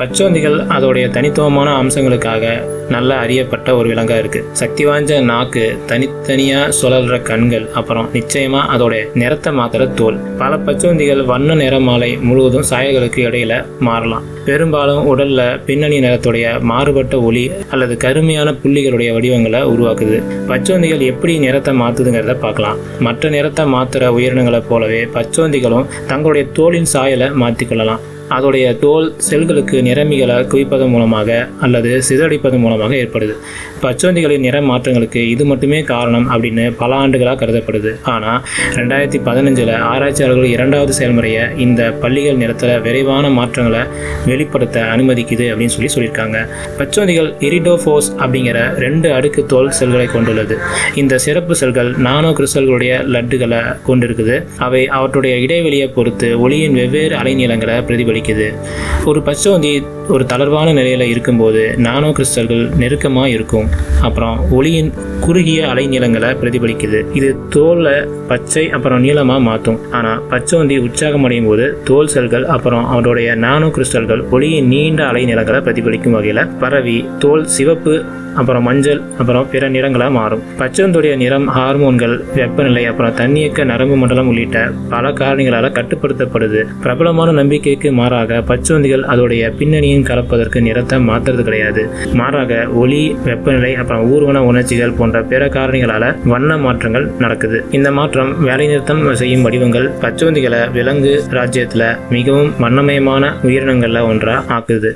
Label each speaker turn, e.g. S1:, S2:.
S1: பச்சோந்திகள் அதோடைய தனித்துவமான அம்சங்களுக்காக நல்ல அறியப்பட்ட ஒரு விலங்காக இருக்கு. சக்தி வாய்ந்த நாக்கு தனித்தனியா சுழல்ற கண்கள் அப்புறம் நிச்சயமா அதோடைய நிறத்தை மாத்திர தோல். பல பச்சோந்திகள் வண்ண நிற மாலை முழுவதும் சாயல்களுக்கு இடையில மாறலாம். பெரும்பாலும் உடல்ல பின்னணி நிறத்துடைய மாறுபட்ட ஒளி அல்லது கருமையான புள்ளிகளுடைய வடிவங்களை உருவாக்குது. பச்சோந்திகள் எப்படி நிறத்தை மாத்துதுங்கிறத பார்க்கலாம். மற்ற நிறத்தை மாத்துற உயிரினங்களைப் போலவே பச்சோந்திகளும் தங்களுடைய தோலின் சாயலை மாற்றிக்கொள்ளலாம் அதோடைய தோல் செல்களுக்கு நிறமிகளை குவிப்பதன் மூலமாக அல்லது சிதறடிப்பதன் மூலமாக ஏற்படுது. பச்சோந்திகளின் நிற மாற்றங்களுக்கு இது மட்டுமே காரணம் அப்படின்னு பல ஆண்டுகளாக கருதப்படுது. ஆனால் ரெண்டாயிரத்தி பதினஞ்சில் ஆராய்ச்சியாளர்கள் இரண்டாவது செயல்முறையை இந்த பள்ளிகள் நிறத்தில் விரைவான மாற்றங்களை வெளிப்படுத்த அனுமதிக்குது அப்படின்னு சொல்லி சொல்லியிருக்காங்க. பச்சோந்திகள் இரிடோஃபோஸ் அப்படிங்கிற ரெண்டு அடுக்கு தோல் செல்களை கொண்டுள்ளது. இந்த சிறப்பு செல்கள் நானோ கிறிஸ்டல்களுடைய லட்டுகளை கொண்டிருக்குது. அவை அவற்றுடைய இடைவெளியை பொறுத்து ஒளியின் வெவ்வேறு அலைநீளங்களை ஆரம்பிக்குது. ஒரு பச்சோந்தி ஒரு தளர்வான நிலையில இருக்கும்போது நானோ கிறிஸ்டல்கள் நெருக்கமாக இருக்கும். அப்புறம் ஒளியின் குறுகிய அலைநீளங்களை பிரதிபலிக்குது. இது தோலை பச்சை அப்புறம் நீளமாக மாற்றும் ஆனா பச்சோந்தி உற்சாகம் அடையும் போது தோல் செல்கள் அப்புறம் அவருடைய நானோ கிறிஸ்டல்கள் ஒளியின் நீண்ட அலைநீளங்களை பிரதிபலிக்கும் வகையில் பரவி தோல் சிவப்பு அப்புறம் மஞ்சள் அப்புறம் பிற நிறங்களாக மாறும். பச்சந்தோடைய நிறம் ஹார்மோன்கள் வெப்பநிலை அப்புறம் தண்ணியக்க நரம்பு மண்டலம் உள்ளிட்ட பல காரணிகளால் கட்டுப்படுத்தப்படுது. பிரபலமான நம்பிக்கைக்கு மாறாக பச்சோந்திகள் அதோடைய பின்னணியின் கலப்பதற்கு நிறத்தை மாற்றுறது கிடையாது. மாறாக ஒளி வெப்பநிலை அப்புறம் ஊர்வன உணர்ச்சிகள் போன்ற பிற காரணிகளால வண்ண மாற்றங்கள் நடக்குது. இந்த மாற்றம் வேலைநிறுத்தம் செய்யும் வடிவங்கள் பச்சோந்திகளை விலங்கு ராஜ்யத்துல மிகவும் வண்ணமயமான உயிரினங்கள்ல ஒன்றா ஆக்குது.